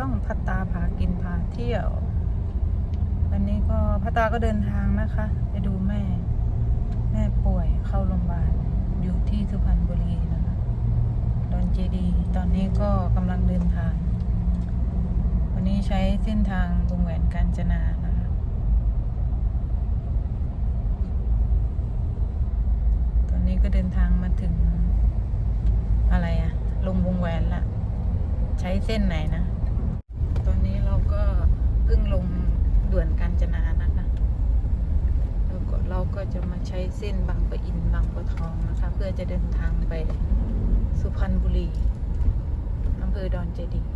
ช่องพัตตาพากินพาเที่ยว วันนี้ก็พัตตาก็เดินทางนะคะ ไปดูแม่ แม่ป่วยเข้าโรงพยาบาลอยู่ที่สุพรรณบุรีนะคะดอนเจดี ตอนนี้ก็กำลังเดินทาง วันนี้ใช้เส้นทางวงแหวนกาญจนานะคะ ตอนนี้ก็เดินทางมาถึงอะไรอะลงวงแหวนละใช้เส้นไหนนะ ตอนนี้เราก็เพิ่งลงด่วนกาญจนานะคะ แล้ว ก็เราก็จะมาใช้เส้นบางปะอินบางปะทองนะคะ เพื่อจะเดินทางไปสุพรรณบุรีอำเภอดอนเจดีย์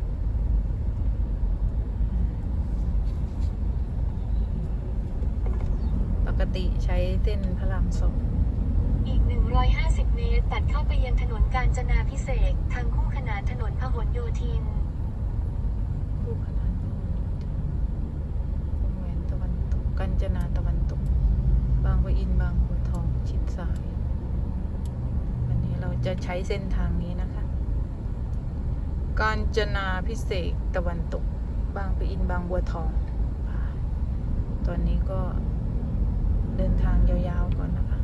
ปกติใช้เส้นพระรามสองอีก 150 เมตร ตัดเข้าไปยังถนนกาญจนาพิเศษกทางคู่ขนานถนนพหลโยธิน คู่ขนานวงแหวนตะวันตกกัญจนาตะวันตกบางปะอินบางบัวทองชิดซ้าย วันนี้เราจะใช้เส้นทางนี้นะคะ กาญจนาพิเศษกตะวันตก บางปะอินบางบัวทองอ่าตอนนี้ก็เดินทางยาวๆก่อนนะคะ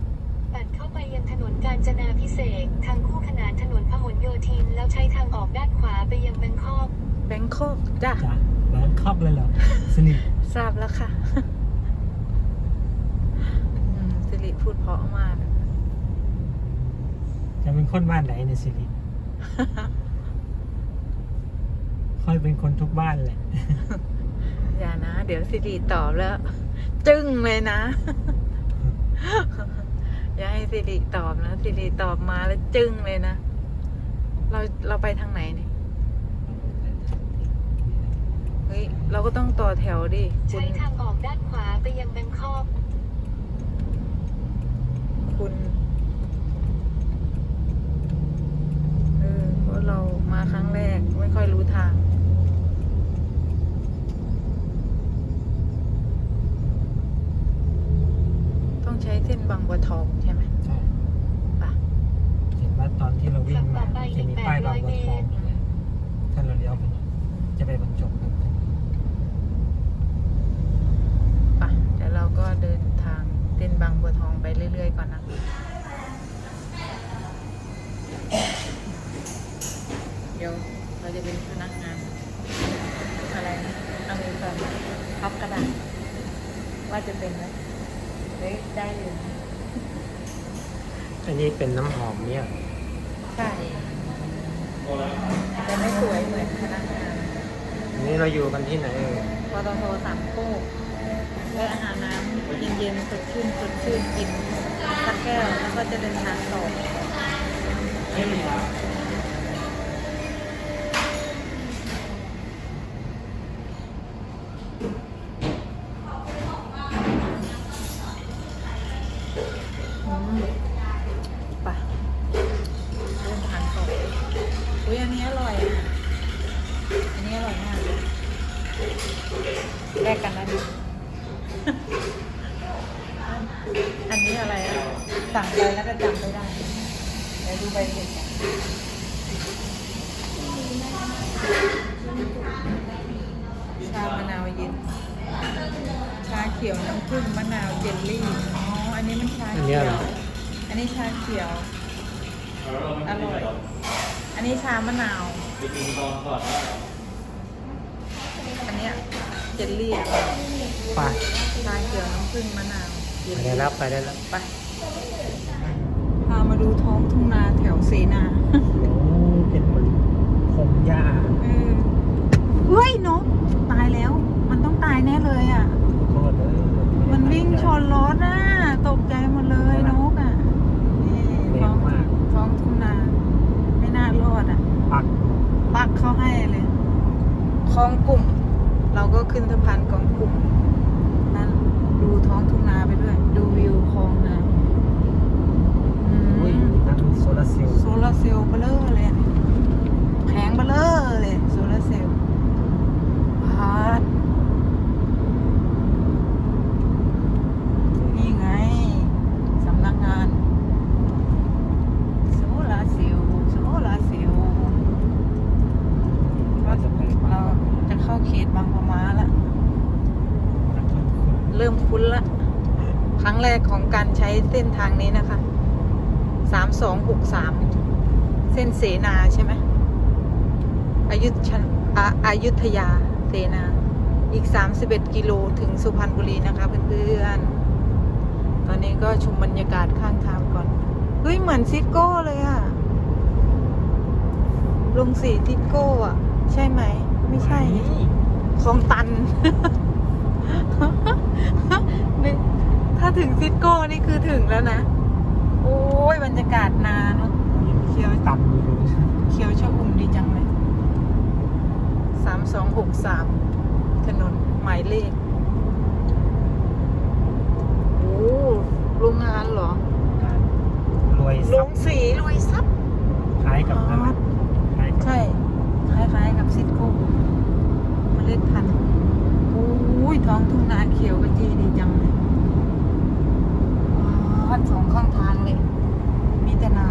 ตัดเข้าไปยังถนนกาญจนาพิเศษกทางคู่ขนานถนนพหลโยธิน แล้วใช้ทางออกด้านขวาไปยังแบงคอกแบงคอกจ้ะจ้ะแบงคอกเลยเหรอสนิท ทราบแล้วค่ะอืมสิริ พูดเพราะมาก จะเป็นคนบ้านไหนเนี่ยสิริค่อยเป็นคนทุกบ้านแหละ อย่านะ เดี๋ยวสิริตอบแล้ว จึ้งเลยนะ อย่าให้สิริตอบนะสิริตอบมาแล้วจึ้งเลยนะ เราเราไปทางไหนนี่เฮ้ยเราก็ต้องต่อแถวดิคุใช้ณทางออกด้านขวาไปยังแบงคอก คุณเออเพราะเรามาครั้งแรกไม่ค่อยรู้ทาง ต้องใช้เส้นบางบัวทองใช่ไหมใช่ปะเห็นว่าตอนที่เราวิ่งมาจะมีป้ายบางบัวทองอืมถ้าเราเลี้ยวไปเนี่ยจะไปบรรจบกันปะเดี๋ยวเราก็เดินทาง เส้นบางบัวทองไปเรื่อย ๆ ก่อนนะเดี๋ยวเราจะเป็นพนักงานอะไรนะอเมริกันพับกระดาษว่าจะเป็นไหมเฮ้ยได้อยู่นะอันนี้เป็นน้ำหอมเนี่ยใช่แต่ไม่สวยเหมือนพนักงานอันนี้เราอยู่กันที่ไหนเอ่ยปตทสามโคก และอาหารน้ำเย็นๆสดชื่นสดชื่นกินสักแก้วแล้วก็จะเดินทางต่อ อันนี้ชามะนาวอันเนี้ยเจลลี่ไปชาเขียวน้ำผึ้งมะนาวเย็นไปได้แล้วไปได้แล้วไป พามาดูท้องทุ่งนาแถวเสนาโอ้เป็นเหมือนพงหญ้าเออเฮ้ยนกตายแล้ว มันต้องตายแน่เลยอะโคตรเลยมันวิ่งชนรถอะ ตกใจหมดเลยนกอะ นี่ เร็ ท้อ ว ง มาก ท้องทุ่งนา ไม่น่ารอดอะ ปักปักเข้าให้เลยคลองกลุ่ม เราก็ขึ้นสะพานกองกลุ่มนั่นดูท้องทุ่งนาไปด้วย ดูวิวคลองนาอือุ้ยมนั่นโซลาร์เซลล์โซลาร์เซลล์เบลอเลยอะแผงเบลอเลยโซลาร์เซลล์พาด เส้นทางนี้นะคะสามสองหกสามเส้นเสนาใช่ไหมอายุชนอายุทยาเสนา อีกสามสิบเอ็ดกิโลถึงสุพรรณบุรีนะคะ เพื่อนๆ ตอนนี้ก็ชมบรรยากาศข้างทางก่อน เฮ้ย เหมือนซิโก้เลยอะลงสีทิโก้อะใช่ไหม ไม่ใช่คลองตัน ถึงซิดโก้นี่คือถึงแล้วนะ โอ้ยบรรยากาศนานเขียวตับเขียวชอุ่มดีจังเลยสามสองหกสามถนนหมายเลข โอ้โรงงานเหรอรวยลซับงสีรวยซับ คล้ายกับอะไคล้ายใช่ คล้ายๆกับซิดโก้เมล็ดพันธุ์โอ้ยท้องทุ่งนาเขียวกระจีดีจังเลย ดสองข้างทางเลย มีแต่นา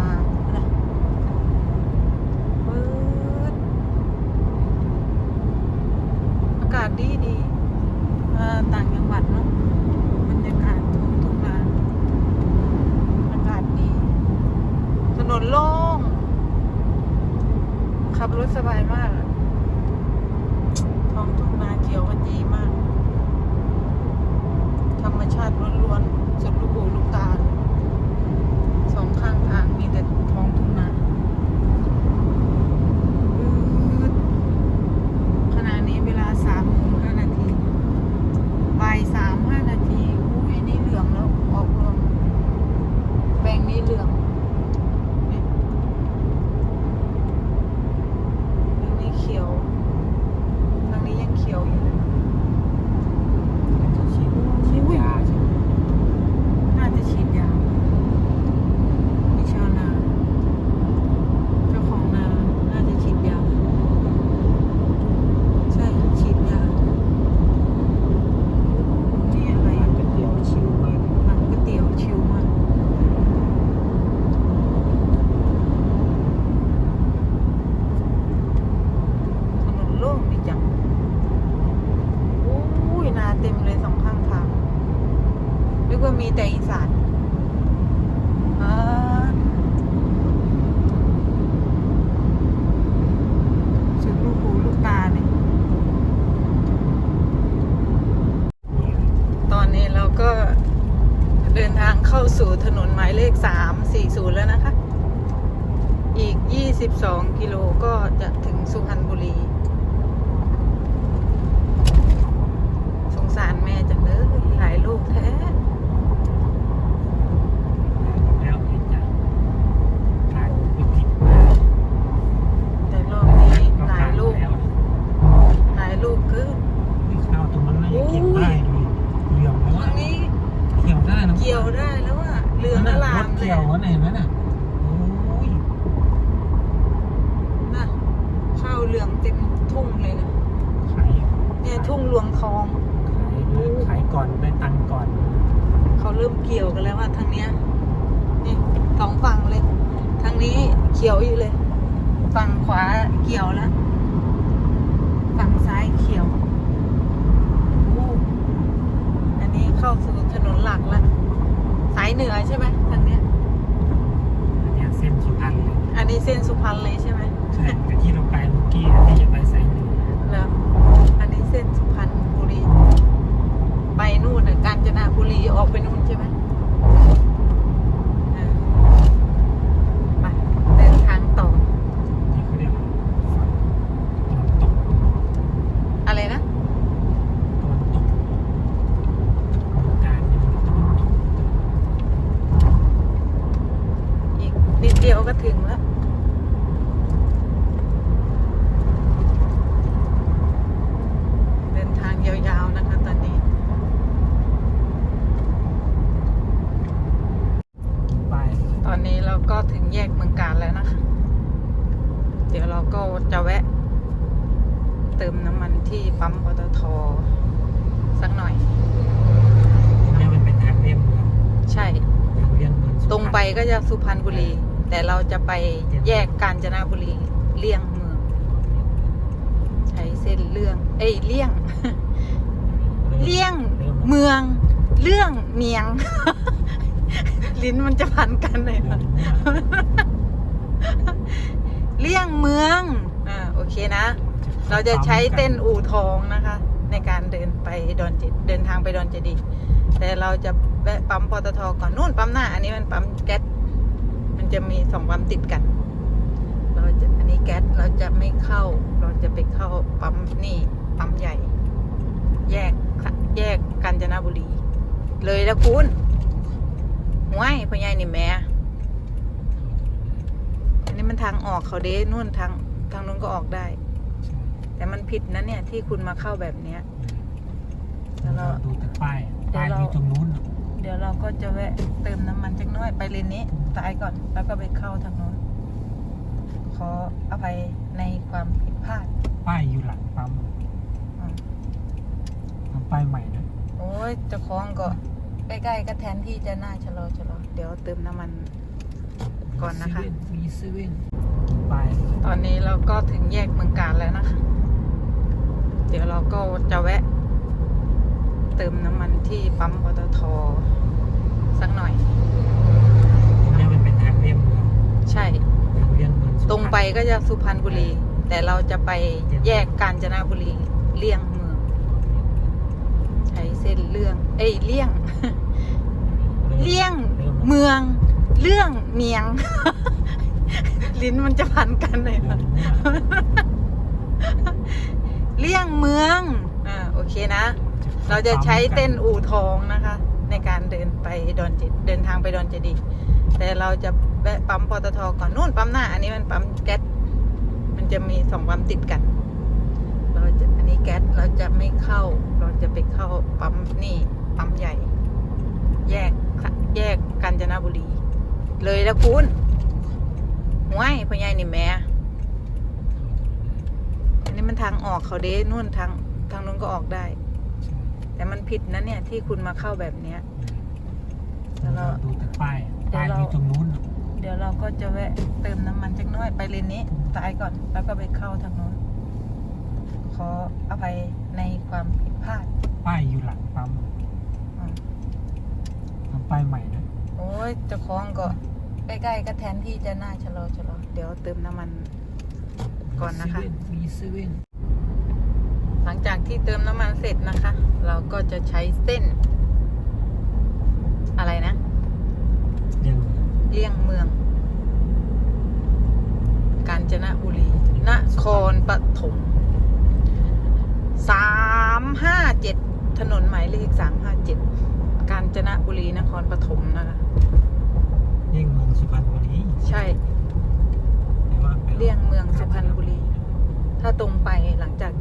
ู่นน่ะกาญจนบุรีออกไปนู่นใช่ไหม ก็จะสุพรรณบุรี แต่เราจะไปแยกกาญจนบุรีเลี่ยงเมือง ใช้เส้นเรื่อง เอ้ยเลี่ยง เลี่ยงเมือง เรื่องเมียง ลิ้นมันจะพันกันเลยเลี่ยงเมือง อ่าโอเคนะ เราจะใช้เส้นอู่ทองนะคะ ในการเดินไปดอนเจดเดินทางไปดอนเจดี แต่เราจะ แวะปั๊มปตทก่อนนู่นปั๊มหน้า อันนี้มันปั๊มแก๊สมันจะมีสองปั๊มติดกัน เราจะอันนี้แก๊สเราจะไม่เข้า เราจะไปเข้าปั๊มนี่ปั๊มใหญ่ แยกค่ะแยกกาญจนบุรี เลยแล้วคุณห้วยพ่อใหญ่นี่แหม่อันนี้มันทางออกเขาเด้นู่นทางทางนู้นก็ออกได้ใช่แต่มันผิดนะเนี่ยที่คุณมาเข้าแบบเนี้ย แล้วเรา ดูแต่ป้ายเดี๋ยวป้ายเราอยู่ตรงนู้นเดี๋ยวเราก็จะแวะเติมน้ำมันจักหน้อยไปเลนนี้ตายก่อน แล้วก็ไปเข้าทางนู้น ขออภัยในความผิดพลาด ป้ายอยู่หลังปั๊มอืมทำป้ายใหม่นะโอ้ยเจะคล้าของก็ใกล้ๆก็แทนที่จะหน้าชะลอชะลอเดี๋ยวเติมน้ำมัน ก่อนนะคะ มีเซเว่นป้ายตอนนี้เราก็ถึงแยกเมืองการแล้วนะคะ เดี๋ยวเราก็จะแวะ เติมน้ำมันที่ปั๊มปตท สักหน่อยตรงนี้มันเป็นทางเลี่ยงเมืองใช่ ทางเลี่ยงเมืองสุพตรงไปก็จะสุพรรณบุรี แต่เราจะไปแยกกาญจนบุรีเลี่ยงเมือง ใช้เส้นเรื่อง เอ้ยเลี่ยง เลี่ยงริ่มแล้วเมือง เรื่องเมียง ลิ้นมันจะพันกันเลยเริ่นะมแล้วเลี่ยงเมือง อ่าโอเคนะ เราจะใช้เต้นอู่ทองนะคะ ในการเดินไปดอนเจเดินทางไปดอนเจดี แต่เราจะแวะปั๊มปตทก่อนนู่นปั๊มหน้า อันนี้มันปั๊มแก๊สมันจะมีสองปั๊มติดกัน เราจะอันนี้แก๊สเราจะไม่เข้า เราจะไปเข้าปั๊มนี่ปั๊มใหญ่ แยกค่ะแยกกาญจนบุรี เลยแล้วคุณห้วยพ่อใหญ่นี่แหม่อันนี้มันทางออกเขาเด้นู่นทางทางนู้นก็ออกได้ แต่มันผิดนะเนี่ยที่คุณมาเข้าแบบเนี้ยแล้วเรา ดูแต่ป้ายเดี๋ยวป้ายเรา อยู่ตรงนู้นเดี๋ยวเราก็จะแวะเติมน้ำมันจักหน้อยไปเลนนี้ตายก่อนแล้วก็ไปเข้าทางนู้น ขออภัยในความผิดพลาดป้ายอยู่หลังปั๊มอืมทำป้ายใหม่นะโอ้ยเจะคล้าของก็ใกล้ๆก็แทนที่จะหน้าชะลอชะลอเดี๋ยวเติมน้ำมัน ก่อนนะคะเซเว่มีเซเว่น หลังจากที่เติมน้ำมันเสร็จนะคะ เราก็จะใช้เส้น อะไรนะ เลี่ยงเมืองเลี่ยงเมือง กาญจนบุรี นครปฐมสามห้าเจ็ดถนนหมายเลขสามห้าเจ็ดกาญจนบุรีนครปฐมนะคะเลี่ยงเมืองสุพรรณบุรี ใช่แต่ว่าไปเลี่ยงเมืองสุพรรณบุรี ถ้าตรงไปหลังจาก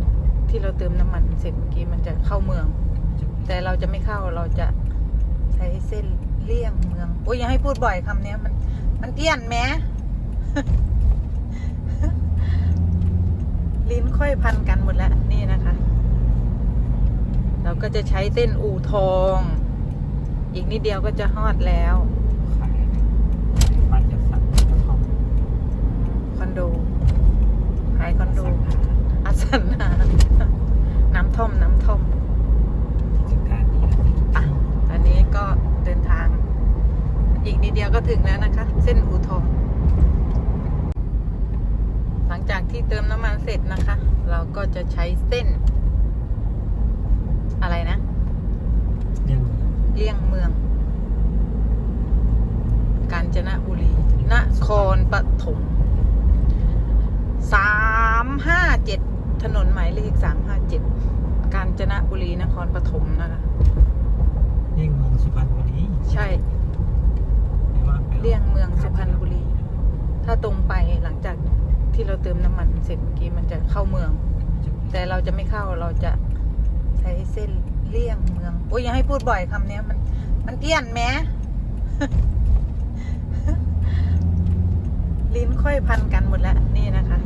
ที่เราเติมน้ำมันเสร็จเมื่อกี้มันจะเข้าเมือง แต่เราจะไม่เข้าเราจะใช้เส้นเลี่ยงเมืองโอ้ยอย่าให้พูดบ่อยคำเนี้ยมัน มันเตี้ยนแม้ลิ้นค่อยพันกันหมดแล้วนี่นะคะ เราก็จะใช้เส้นอู่ทอง อีกนิดเดียวก็จะฮอดแล้วขายบ้านจัดสรรกระท่อมคอนโดขายคอนโดอ สังหาน้ำท่อม น้ำท่อมกิจการนี้นะอะอันนี้ก็เดินทาง อีกนิดเดียวก็ถึงแล้วนะคะ เส้นอูทอง หลังจากที่เติมน้ำมันเสร็จนะคะ เราก็จะใช้เส้น อะไรนะ เลี่ยงเมืองเลี่ยงเมือง กาญจนบุรี นครปฐมสามห้าเจ็ด ถนนหมายเลขสามห้าเจ็ดกาญจนบุรีนครปฐมนะคะเลี่ยงเมืองสุพรรณบุรีใช่แต่ว่าไปเลี่ยงเมืองสุพรรณบุรี ถ้าตรงไปหลังจากที่เราเติมน้ำมันเสร็จเมื่อกี้มันจะเข้าเมือง แต่เราจะไม่เข้าเราจะใช้เส้นเลี่ยงเมืองโอ้ยอย่าให้พูดบ่อยคำเนี้ยมัน มันเตี้ยนแม้ลิ้นค่อยพันกันหมดแล้วนี่นะคะ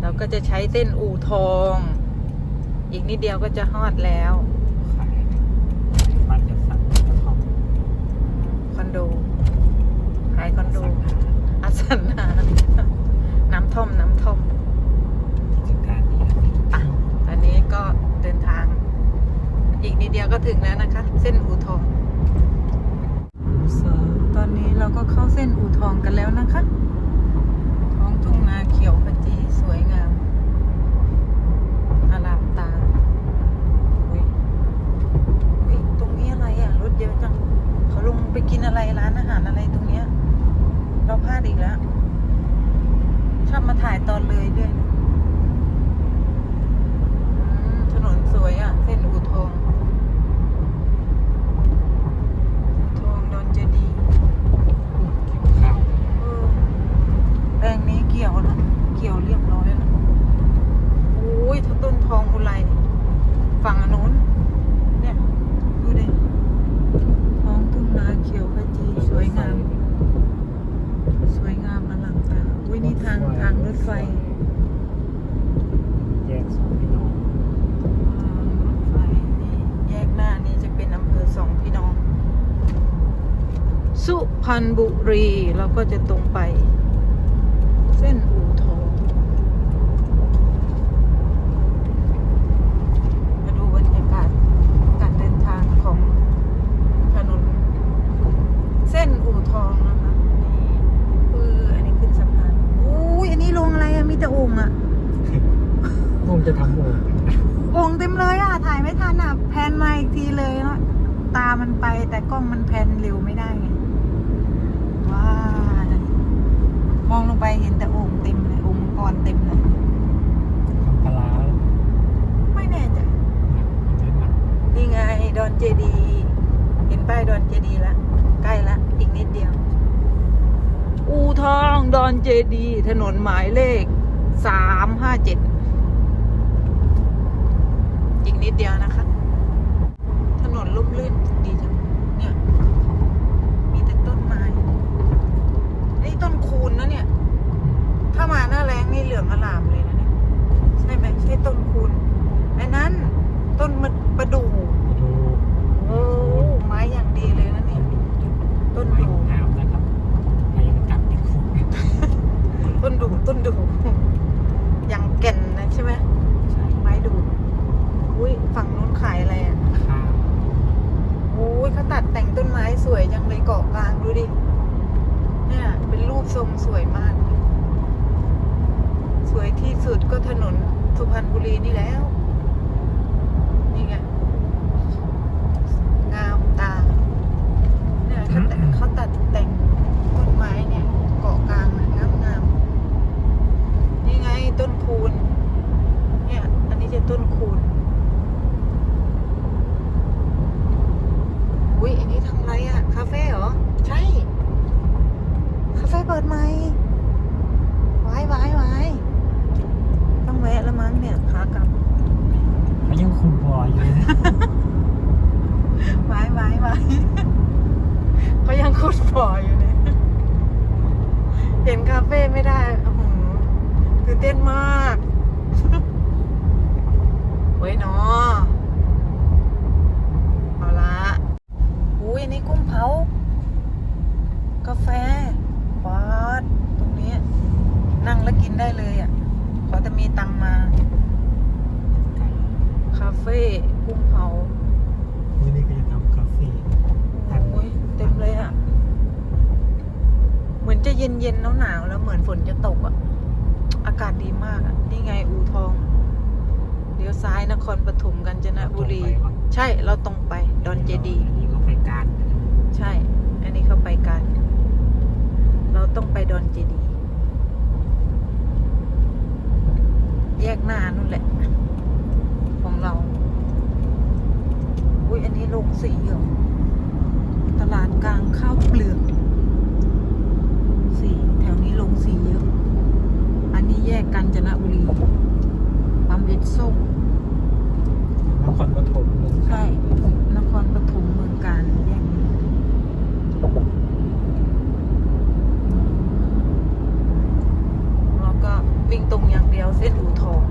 เราก็จะใช้เส้นอู่ทอง อีกนิดเดียวก็จะฮอดแล้ว ขายบ้านจัดสรรกระท่อม คอนโดขายคอนโด อสังหาน้ำท่อมน้ำท่อม กิจการนี้นะ อะ อันนี้ก็เดินทาง ถึงแล้วนะคะ เส้นอู่ทอง ตอนนี้เราก็เข้าเส้นอู่ทองกันแล้วนะคะ ท้องทุ่งนาเขียวขจีสวยงามอารามตาอุ๊ยอุ๊ยตรงนี้อะไรอะ รถเยอะจัง เขาลงไปกินอะไรร้านอาหารอะไรตรงเนี้ย เราพลาดอีกแล้ว ชอบมาถ่ายตอนเลยด้วยอืมถนนสวยอะ เส้นอู่ทอง อู่ทองดอนเจดีย์ ข้าว เออแปลงนี้เกี่ยวนะเกี่ยวเรียบร้อยแล้วโอ้ยถ้าต้นทองอุไรฝั่งอนนุนเนี่ย ดูดิท้องทุ่งนาเขียวขจีสวยงาม สวยงามอลังตาอุ้ยนี่ทางทางรถไฟ แยกสองพี่น้อง ทางรถไฟนี่แยกหน้านี่จะเป็นอำเภอสองพี่น้อง สุพ รรณบุรีเราก็จะตรงไป เส้นอู่ทองมาดูบรรยากาศการเดินทางของถนนเส้นอู่ทองนะคะนี่คืออันนี้ขึ้นสะพานอุ้ยอันนี้ลงอะไรอะมีแต่โองค์อะคงจะทำโอ่งโอ่งเต็มเลยอะถ่ายไม่ทันอะแพนมาอีกทีเลยเนาะตามันไปแต่กล้องมันแพนเร็วไม่ได้ไงว้า มองลงไปเห็นแต่โอ่งเต็มเลยโอ่งมังกรเต็มเลยทำปลาร้าไม่แน่ใจเล่นหนังนี่ไงดอนเจดีเห็นป้ายดอนเจดีละใกล้ละอีกนิดเดียว อูทองดอนเจดี ถนนหมายเลขสามห้าเจ็ดอีกนิดเดียวนะคะ ถนนลุ่มลื่นดีจัง เนี่ย มีแต่ต้นไม้ นี่ ต้นคูนนะเนี่ย ถ้ามาหน้าแรงนี่เหลืองอลามเลยนะเนี่ย ใช่ไหมใช่ต้นคูนไอ้นั้น ต้นมะประดู่ ดู โอ้ไม้อย่างดีเลยนะเนี่ย ต้น ไม้ ดู งามนะครับใครจะกัดติดคุก ต้นดูต้นดูอย่างแก่นนะใช่ไหม ใช่ ไม้ดูอุ้ยฝั่งนู้นขายอะไรอะ ข้าว โอ้ยเขาตัดแต่งต้นไม้สวยจังเลยเกาะกลางดูดิ เนี่ย เป็นรูปทรงสวยมาก สวยที่สุดก็ถนนสุพรรณบุรีนี่แล้ว นี่ไง งามตา เนี่ยเขาตัดเขาตัดแต่งต้นไม้เนี่ย เกาะกลางนะงามงามนี่ไงต้นคูณ เนี่ย อันนี้จะต้นคูณ อุ้ยอันนี้ทำไรอะ่ะ คาเฟ่เหรอ ใช่ คาเฟ่เปิ ดใหม่วายวายวายต้องแวะแล้วมั้งเนี่ยขากลับเขายังคุมบอยอยู่เลยนะ วายวายวายเขายังขุดบ่ออยู่เนี่ย เห็นคาเฟ่ไม่ได้โอ้โหตื่นเต้นมาก เว้ยเนาะเอาละอุ้ยอันนี้กุ้งเผา กาแฟปาดตรงนี้ นั่งแล้วกินได้เลยอะ ขอแต่มีตังค์มา คาเฟ่กุ้งเผา วันนี้ก็จะทำกาแฟ โอ้ยเต็มเลยอะ เหมือนจะเย็นเย็นๆหนาวๆแล้วเหมือนฝนจะตกอะ อากาศดีมากอะนี่ไงอูทองเลี้ยวซ้ายนครปฐมกาญจนบุรี ใช่เราตรงไปดอนเจดีย์อันนี้ก็ไปการใช่ อันนี้เข้าไปกัน เราต้องไปดอนเจดีย์แยกหน้านู่นแหละ ของเรา อุ้ยอันนี้ลงสีเหรอตลาดกลางข้าวเปลือกสีแถวนี้ลงสีเยอะอั นนี้แยกกาญจนบุรีปั๊มเอสส้มนครปฐมเมืองใช่นครปฐมเมืองการแยกนี้แล้วก็วิ่งตรงอย่างเดียวเส้นอูทอง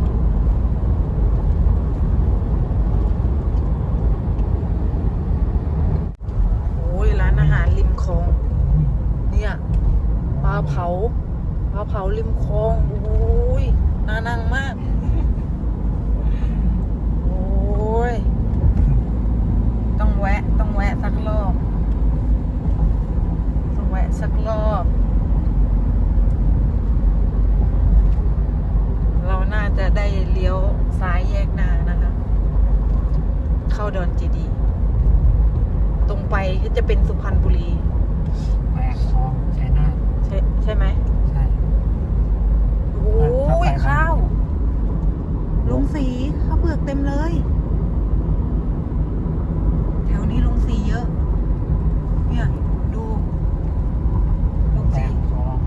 โอ้ยร้านอาหารริมคลองเนี่ยปลาเผาปลาเผาริมคลองโอ้ยน่านั่งมาก โอ้ย สักรอบ เราน่าจะได้เลี้ยวซ้ายแยกหน้านะคะ เข้าดอนเจดีย์ตรงไปก็จะเป็นสุพรรณบุรี แหวกคลองใช้หน้าท ใช่ใช่ไหม ใช่ โอ้ยข้าวลงสีข้าวเปลือกเต็มเลย แถวนี้ลงสีเยอะ เนี่ย ดูลง แหว สี กคลอง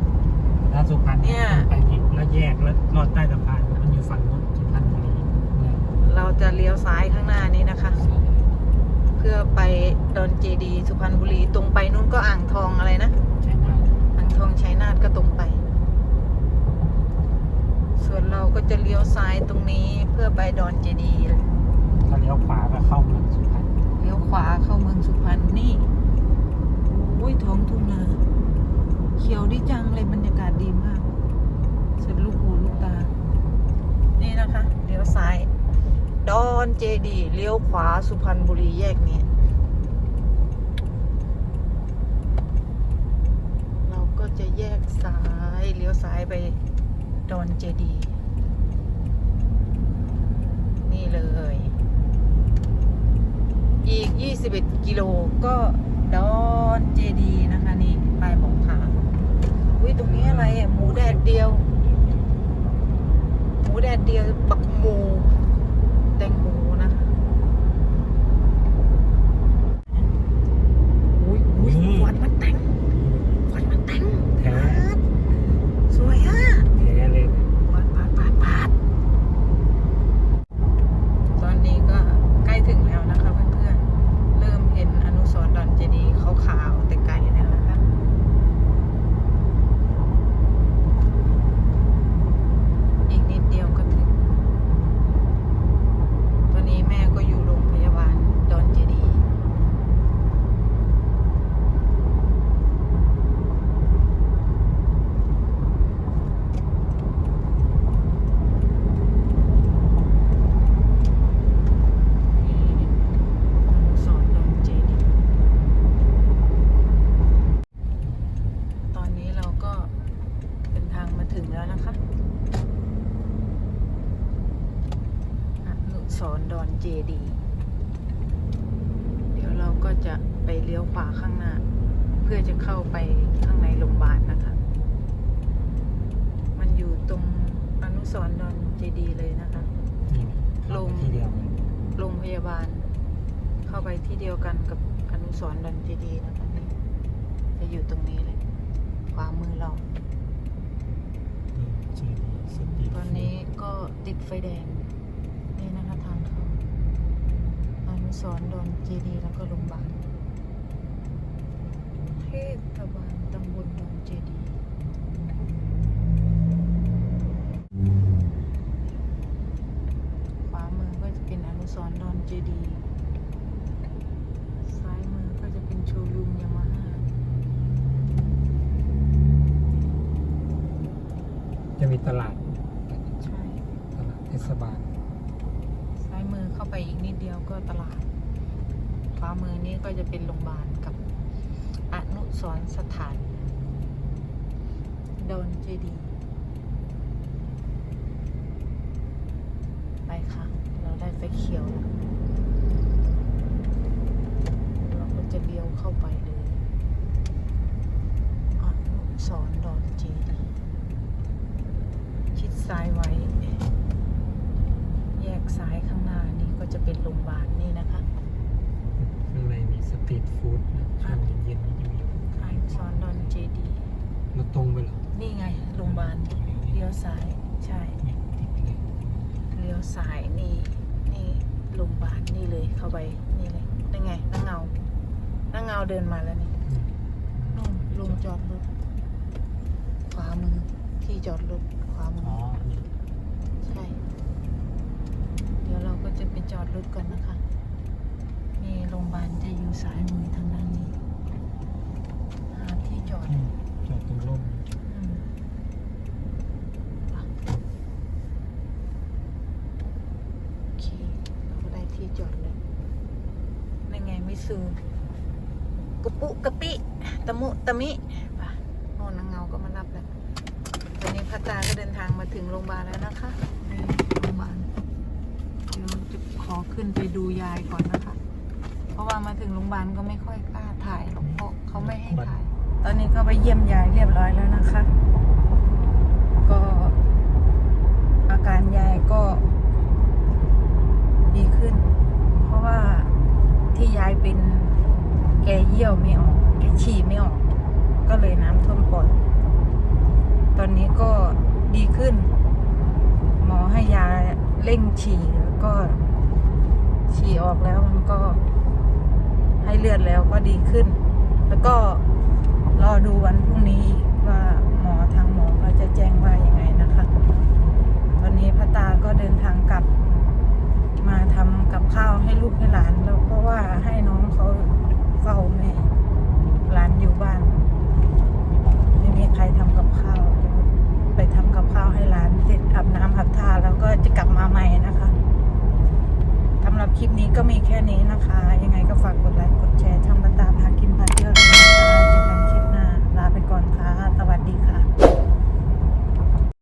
ถ้าสุพรรณ เนี่ย ไปนี่แล้วแยกแล้วลอดใต้สะพานมันอยู่ฝั่งนู้นสุพรรณบุรีเมือง เราจะเลี้ยวซ้ายข้างหน้านี้นะคะ เพื่อไป ดอนเจดีย์สุพรรณบุรี ตรงไปนู้นก็อ่างทองอะไรนะใช้หน้าทอ่างทองชัยนาทก็ตรงไป ส่วนเราก็จะเลี้ยวซ้ายตรงนี้เพื่อไปดอนเจดีย์ถ้าเลี้ยวขวาก็เข้าเมืองสุพรรณเลี้ยวขวาเข้าเมืองสุพรรณนี่โอ้ยท้องทุ่งนาเขียวดีจังเลยบรรยากาศดีมากสุดลูกหูลูกตา นี่นะคะ เลี้ยวซ้าย ดอนเจดีย์เลี้ยวขวาสุพรรณบุรีแยกนี้ เราก็จะ แยกซ้ายเลี้ยวซ้ายไปดอนเจดี นี่เลย อีก 21 กิโลก็ดอนเจดีนะคะนี่ป้ายบอกทางอุ้ยตรงนี้อะไรอะหมูแดดเดียว หมูแดดเดียว บักหมูแตงหมูนะคะอุ้ยอุ้ยขวัญมันแต่งขวัญมันแต่ง แท้ สวยอะ แท้เลย ปาดปาดปาดปาดตอนนี้ก็ใกล้ถึงแล้วนะคะเพื่อนๆ เริ่มเห็นอนุสรณ์ดอนเจดีย์ขาวๆแต่ไกลแล้วนะคะ อีกนิดเดียวก็ถึง ตอนนี้แม่ก็อยู่โรงพยาบาลดอนเจดีย์นี่อนุสรณ์ดอนเจดีย์ตอนนี้เราก็เป็นทางมาถึงแล้วนะคะ อนุสรณ์ดอนเจดีย์เดี๋ยวเราก็จะไปเลี้ยวขวาข้างหน้า เพื่อจะเข้าไปข้างในโรงพยาบาลนะคะ มันอยู่ตรงอนุสรณ์ดอนเจดีย์เลยนะคะ นี่ ลง ที่เดียว โรงพยาบาล เข้าไปที่เดียวกันกับ อนุสรณ์ดอนเจดีย์นะคะนี่จะอยู่ตรงนี้เลยขวามือเราเจดีย์สตรีทตอนนี้ก็ติดไฟแดง นี่นะคะทางเข้าอนุสรณ์ดอนเจดีย์แล้วก็โรงพยาบาลเทศบาลตำบลดอนเจดีย์ขวามือก็จะเป็นอนุสรณ์ดอนเจดีย์ซ้ายมือก็จะเป็นโชว์รูมยามาฮ่า จะมีตลาด ใช่ ตลาดเทศบาล ซ้ายมือเข้าไปอีกนิดเดียวก็ตลาด ขวามือนี้ ก็จะเป็นโรงพยาบาลกับอนุสรสถานดอนเจดีย์ไปค่ะ เราได้ไฟเขียวแล้วเราก็จะเลี้ยวเข้าไปเลยอนุสรดอนเจดีย์ชิดซ้ายไว้ แยกซ้ายข้างหน้านี่ก็จะเป็นโรงพยาบาลนี่นะคะ สตรีทฟู้ดนะช่วงเย็นๆนี่จะมีอนุสรณ์ดอนเจดีย์เราตรงไปเหรอนี่ไงโรงพยาบาลเลี้ยวซ้าย ใช่นี่ติดเลยเลี้ยวซ้ายนี่นี่โรงพยาบาลนี่เลยเข้าไปนี่เลยนั่นไงนั่งเงานั่งเงาเดินมาแล้วนี่อืมนู่นลงจอดรถขวามือที่จอดรถขวามืออ๋อนี่ใช่ เดี๋ยวเราก็จะไปจอดรถก่อนนะคะนี่โรงพยาบาลจะอยู่ซ้ายมือทางด้านนี้หาที่จอดอืมจอดตรงร่มอืมอะโอเคเราก็ได้ที่จอดเลยนั่นไงมิซูกุปุกะปิตะมุตะมิไปน่นนางเงาก็มารับแล้วตอนนี้พัตตาก็เดินทางมาถึงโรงพยาบาลแล้วนะคะนี่โรงพยาบาลเดี๋ยวจะขอขึ้นไปดูยายก่อนนะคะเพ ราะว่ามาถึงโรงพยาบาลก็ไม่ค่อยกล้าถ่ายหรอกเพราะเขาไม่ให้ถ่าย ตอนนี้ก็ไปเยี่ยมยายเรียบร้อยแล้วนะคะ ก็อาการยายก็ดีขึ้น เพราะว่าที่ยายเป็นแกเยี่ยวไม่ออก แกฉี่ไม่ออก ก็เลยน้ำท่วมปอด ตอนนี้ก็ดีขึ้น หมอให้ยาเร่งฉี่แล้วก็ฉี่ออกแล้วมันก็ ให้เลือดแล้วก็ดีขึ้น แล้วก็รอดูวันพรุ่งนี้ว่าหมอทางหมอเขาจะแจ้งว่ายังไงนะคะ ตอนนี้พระตาก็เดินทางกลับ มาทำกับข้าวให้ลูกให้หลานแล้วเพราะว่าให้น้องเขาเฝ้าแม่หลานอยู่บ้าน ไม่มีใครทำกับข้าวเดี๋ยวไปทำกับข้าวให้หลานเสร็จอาบน้ำอาบท่าแล้วก็จะกลับมาใหม่นะคะ สำหรับคลิปนี้ก็มีแค่นี้นะคะ ยังไงก็ฝากกดไลค์กดแชร์ช่องบัตตาพากินพาเที่ยวด้วยนะคะเจอกันคลิปหน้าลาไปก่อนค่ะ สวัสดีค่ะ